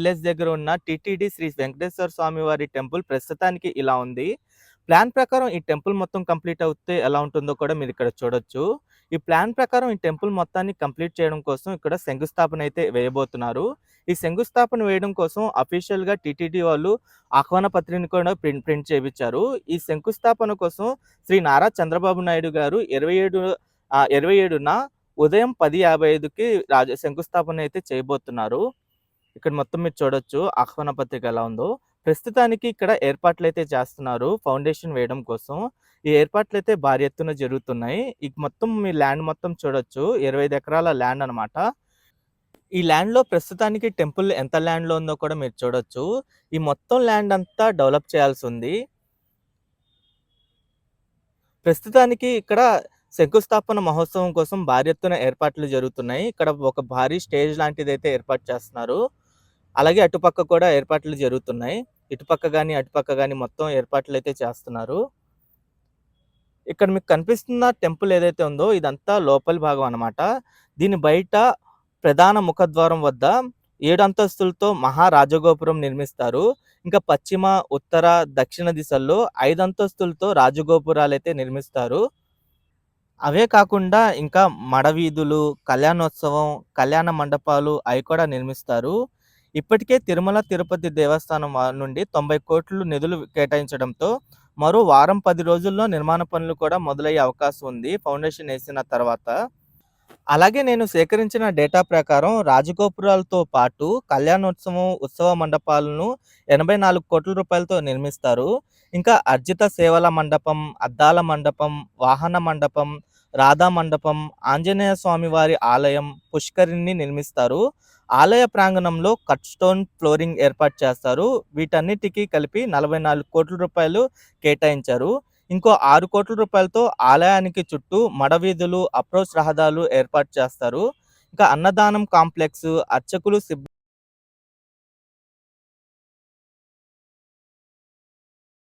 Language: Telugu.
విలేజ్ దగ్గర ఉన్న టిటిడి శ్రీ వెంకటేశ్వర స్వామి వారి టెంపుల్ ప్రస్తుతానికి ఇలా ఉంది. ప్లాన్ ప్రకారం ఈ టెంపుల్ మొత్తం కంప్లీట్ అవుతే ఎలా ఉంటుందో కూడా మీరు ఇక్కడ చూడొచ్చు. ఈ ప్లాన్ ప్రకారం ఈ టెంపుల్ మొత్తాన్ని కంప్లీట్ చేయడం కోసం ఇక్కడ శంకుస్థాపన అయితే వేయబోతున్నారు. ఈ శంకుస్థాపన వేయడం కోసం అఫీషియల్గా టీటీడీ టిటిడి వాళ్ళు ఆహ్వాన పత్రిని కూడా ప్రింట్ ప్రింట్ చేయించారు. ఈ శంకుస్థాపన కోసం శ్రీ నారా చంద్రబాబు నాయుడు గారు ఇరవై ఏడు ఇరవై ఏడున ఉదయం పది యాభై ఐదుకి రాజ శంకుస్థాపన అయితే చేయబోతున్నారు. ఇక్కడ మొత్తం మీరు చూడొచ్చు ఆహ్వాన పత్రిక ఎలా ఉందో. ప్రస్తుతానికి ఇక్కడ ఏర్పాట్లు అయితే చేస్తున్నారు ఫౌండేషన్ వేయడం కోసం. ఈ ఏర్పాట్లు అయితే భారీ ఎత్తున జరుగుతున్నాయి. ఈ మొత్తం మీ ల్యాండ్ మొత్తం చూడొచ్చు ఇరవై ఐదు ఎకరాల ల్యాండ్ అనమాట ఈ ల్యాండ్లో ప్రస్తుతానికి టెంపుల్ ఎంత ల్యాండ్లో ఉందో కూడా మీరు చూడొచ్చు. ఈ మొత్తం ల్యాండ్ అంతా డెవలప్ చేయాల్సి ఉంది. ప్రస్తుతానికి ఇక్కడ శంకుస్థాపన మహోత్సవం కోసం భారీ ఎత్తున ఏర్పాట్లు జరుగుతున్నాయి. ఇక్కడ ఒక భారీ స్టేజ్ లాంటిది అయితే ఏర్పాటు చేస్తున్నారు. అలాగే అటుపక్క కూడా ఏర్పాట్లు జరుగుతున్నాయి. ఇటుపక్క కానీ అటుపక్క కానీ మొత్తం ఏర్పాట్లు అయితే చేస్తున్నారు. ఇక్కడ మీకు కనిపిస్తున్న టెంపుల్ ఏదైతే ఉందో ఇదంతా లోపలి భాగం అనమాట దీని బయట ప్రధాన ముఖద్వారం వద్ద ఏడు అంతస్తులతో మహారాజగోపురం నిర్మిస్తారు. ఇంకా పశ్చిమ ఉత్తర దక్షిణ దిశల్లో ఐదు అంతస్తులతో రాజగోపురాలు అయితే నిర్మిస్తారు. అవే కాకుండా ఇంకా మడవీధులు కళ్యాణోత్సవం కళ్యాణ మండపాలు అవి కూడా నిర్మిస్తారు. ఇప్పటికే తిరుమల తిరుపతి దేవస్థానం నుండి తొంభై కోట్లు నిధులు కేటాయించడంతో మరో వారం పది రోజుల్లో నిర్మాణ పనులు కూడా మొదలయ్యే అవకాశం ఉంది ఫౌండేషన్ వేసిన తర్వాత. అలాగే నేను సేకరించిన డేటా ప్రకారం రాజగోపురాలతో పాటు కళ్యాణోత్సవం ఉత్సవ మండపాలను ఎనభై నాలుగు కోట్ల రూపాయలతో నిర్మిస్తారు. ఇంకా అర్జిత సేవల మండపం అద్దాల మండపం వాహన మండపం రాధా మండపం ఆంజనేయ స్వామి వారి ఆలయం పుష్కరిణి నిర్మిస్తారు. ఆలయ ప్రాంగణంలో కట్ స్టోన్ ఫ్లోరింగ్ ఏర్పాటు చేస్తారు. వీటన్నిటికీ కలిపి నలభై నాలుగు కోట్ల రూపాయలు కేటాయించారు. ఇంకో ఆరు కోట్ల రూపాయలతో ఆలయానికి చుట్టూ మడవీధులు అప్రోచ్ రహదారులు ఏర్పాటు చేస్తారు. ఇంకా అన్నదానం కాంప్లెక్స్ అర్చకులు సిబ్బంది